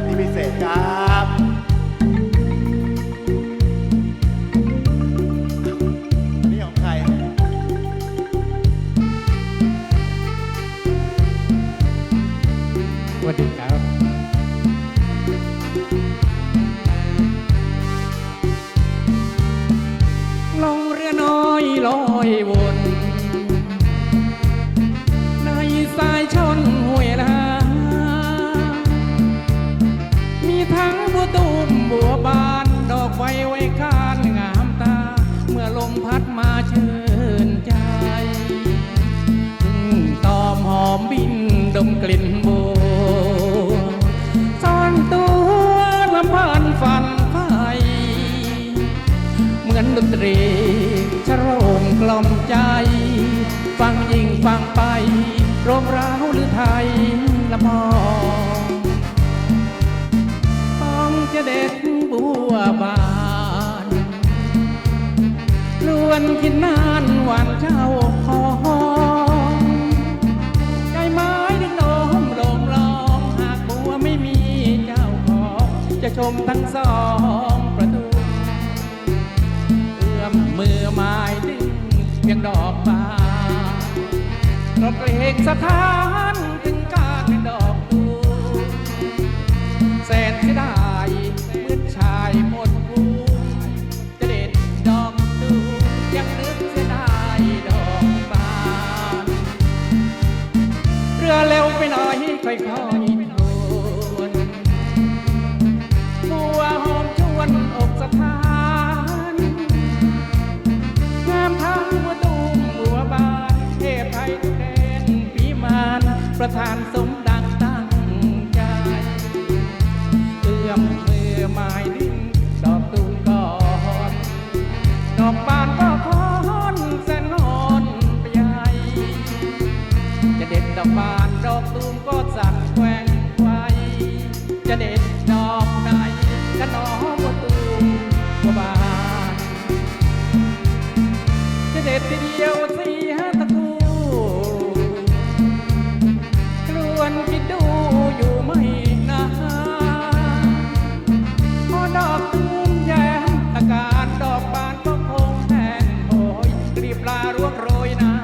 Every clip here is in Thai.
วันนี้พิเศษครับ ล่อมใจ ฟังยิ่งฟังไปโรงร้าวหรือไทยละมอต้องจะเด็ดบัวบานล้วนคิดนานวานเจ้าคองใจไม้ดึงโน้มโลมลองหากบัวไม่มีเจ้าของจะชมทั้งสอง ดอกบานกระเกรงสถานถึงการเป็นดอกตูมแสนเสียดายเมื่อชายหมดภูจะเด็ดดอกตูยังนึกเสียดายดอกบาน เรือเร็วไปหน่อยค่อยๆ ประธานสมดังตั้งใจเอื้อมมือไม้ดึงดอกตูมก่อนดอกบานก็คอนแสนนอนไปใหญ่จะเด็ดดอกบานดอกตูมก็สั่นแกว่งไว้จะเด็ดดอกใดก็หนอบัวตูมบัวบานจะเด็ดทีเดียวสี แย้มตะการดอกบานก็คงแห้งโหยกลีบลาร่วงโรยหน้า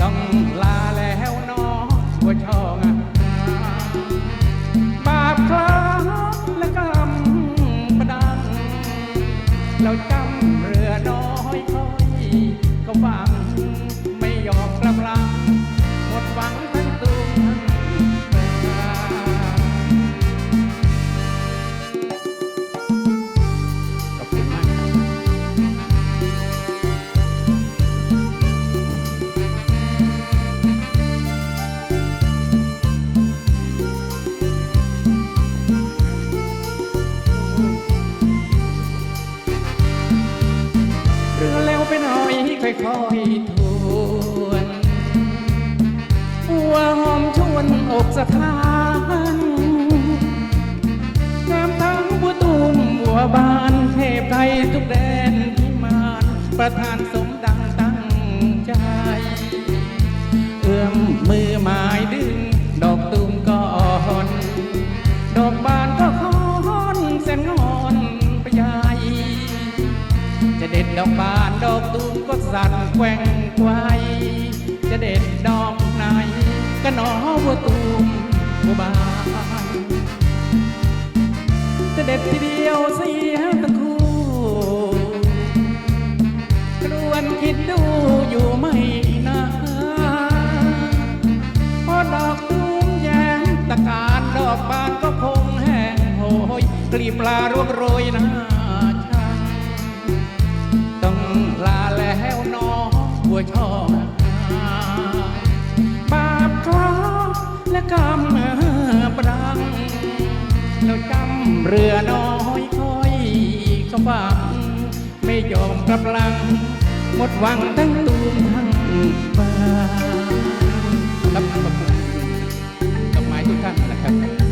ต้องลาแล้วเน้องหัวชองอะบาปคลามและกำประดังเราจำเรือน้อยคอยก็หวังไม่ยอมกลับหลังหมดหวัง หน่อยค่อยๆทวนหัวหอมชวนอกสถานงามทั้งบัวตูมบัวบานเทพไทยทุกแดนพิมานประธานส สั่นแกว่งไวจะเด็ดดอกไหนก็นอวัวตูมบัวบานจะเด็ดทีเดียวเสียตะคู่กรวนคิดดูอยู่ไม่นานพอดอกตูมแย้มตะการดอกบานก็คงแห้งโหยกลีบลาร่วงโรยน้า วชอบบาปคราและกรรมปรังเราจำเรือน้อยคอยกำบังไม่ยอมกลัำลัง หมดหวังทั้งตูมทั้งฟ้ารับประคุณดอกไม้ทุกท่านนะครับ